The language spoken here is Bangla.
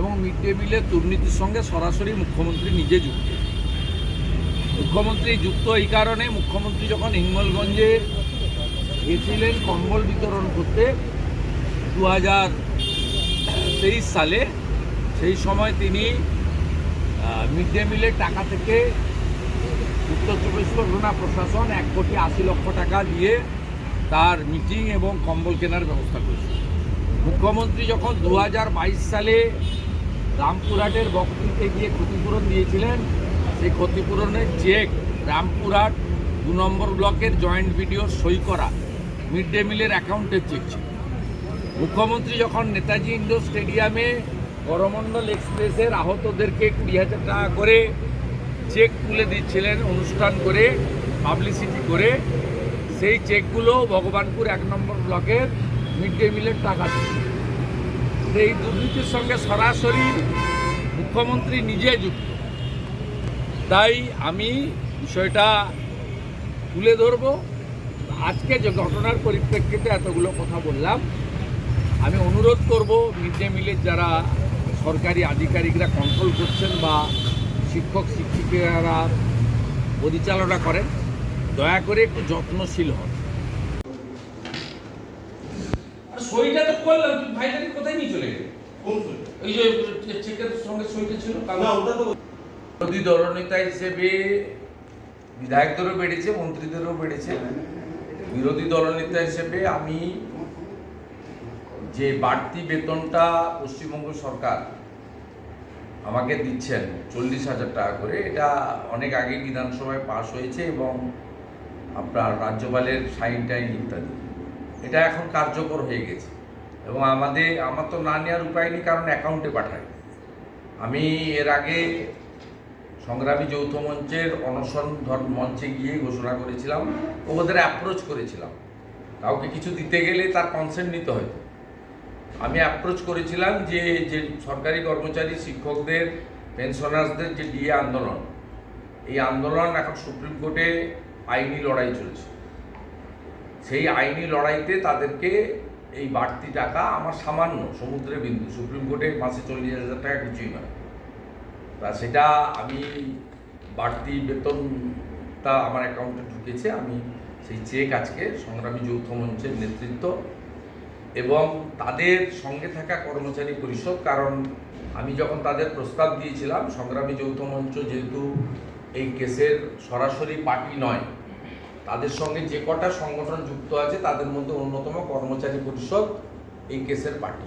এবং মিড ডে মিলের দুর্নীতির সঙ্গে সরাসরি মুখ্যমন্ত্রী নিজে যুক্ত। মুখ্যমন্ত্রী যুক্ত এই কারণে মুখ্যমন্ত্রী যখন হিঙ্গলগঞ্জে গেছিলেন কম্বল বিতরণ করতে দু সালে, সেই সময় তিনি মিড ডে মিলের টাকা থেকে উত্তর চব্বিশ পরগনা প্রশাসন এক কোটি আশি লক্ষ টাকা দিয়ে তার মিটিং এবং কম্বল কেনার ব্যবস্থা করেছে। মুখ্যমন্ত্রী যখন দু হাজার বাইশ সালে রামপুরহাটের বক্তৃতে গিয়ে ক্ষতিপূরণ দিয়েছিলেন। সেই ক্ষতিপূরণের চেক রামপুরহাট দু নম্বর ব্লকের জয়েন্ট ভিডিও সই করা, মিড ডে মিলের অ্যাকাউন্টের চেক ছিল। মুখ্যমন্ত্রী যখন নেতাজি ইন্ডোর স্টেডিয়ামে করমণ্ডল এক্সপ্রেসের আহতদেরকে কুড়ি হাজার টাকা করে চেক তুলে দিচ্ছিলেন, অনুষ্ঠান করে, পাবলিসিটি করে, সেই চেকগুলো ভগবানপুর এক নম্বর ব্লকের মিড ডে মিলের টাকা ছিল। এই দুর্নীতির সঙ্গে সরাসরি মুখ্যমন্ত্রী নিজে যুক্ত। তাই আমি বিষয়টা তুলে ধরব। আজকে যে ঘটনার পরিপ্রেক্ষিতে এতগুলো কথা বললাম, আমি অনুরোধ করব মিড ডে মিলের যারা সরকারি আধিকারিকরা কন্ট্রোল করছেন বা শিক্ষক শিক্ষিকারা পরিচালনা করেন, দয়া করে একটু যত্নশীল হন। সইটা তো করলাম তুই ভাইটাকে কোথায় নিয়ে চলে গেলে? কোন সই? ওই যে চেকের সঙ্গে সইটা ছিল না, ওটা তো বিরোধী দলনেতা হিসেবে বিধায়কদেরও বেড়েছে মন্ত্রীদেরও বেড়েছে। বিরোধী দলনেতা হিসেবে আমি যে বাড়তি বেতনটা পশ্চিমবঙ্গ সরকার আমাকে দিচ্ছেন চল্লিশ হাজার টাকা করে এটা অনেক আগে বিধানসভায় পাশ হয়েছে এবং আপনার রাজ্যপালের সাইন টাইন ইত্যাদি। এটা এখন কার্যকর হয়ে গেছে। এবং আমাদের, আমার তো না নেওয়ার উপায় নেই, কারণ অ্যাকাউন্টে পাঠায় আমি এর আগে সংগ্রামী যৌথ মঞ্চের অনশন মঞ্চে গিয়ে ঘোষণা করেছিলাম, ওদের অ্যাপ্রোচ করেছিলাম। কাউকে কিছু দিতে গেলে তার কনসেন্ট নিতে হয়। আমি অ্যাপ্রোচ করেছিলাম যে যে সরকারি কর্মচারী, শিক্ষকদের পেনশনার্সদের যে ডিএ আন্দোলন, এই আন্দোলন এখন সুপ্রিম কোর্টে আইনি লড়াই চলছে। সেই আইনি লড়াইতে তাদেরকে এই বাড়তি টাকা আমার সামান্য সমুদ্রে বিন্দু, সুপ্রিম কোর্টে মাসে চল্লিশ হাজার টাকা কিছুই নয়। তা সেটা আমি বাড়তি বেতনটা আমার অ্যাকাউন্টে ঢুকেছে, আমি সেই চেক আজকে সংগ্রামী যৌথ মঞ্চের নেতৃত্ব এবং তাদের সঙ্গে থাকা কর্মচারী পরিষদ, কারণ আমি যখন তাদের প্রস্তাব দিয়েছিলাম, সংগ্রামী যৌথ মঞ্চ যেহেতু এই কেসের সরাসরি পার্টি নয় তাদের সঙ্গে যে কটা সংগঠন যুক্ত আছে, তাদের মধ্যে অন্যতম কর্মচারী পরিষদ এই কেসের পার্টি।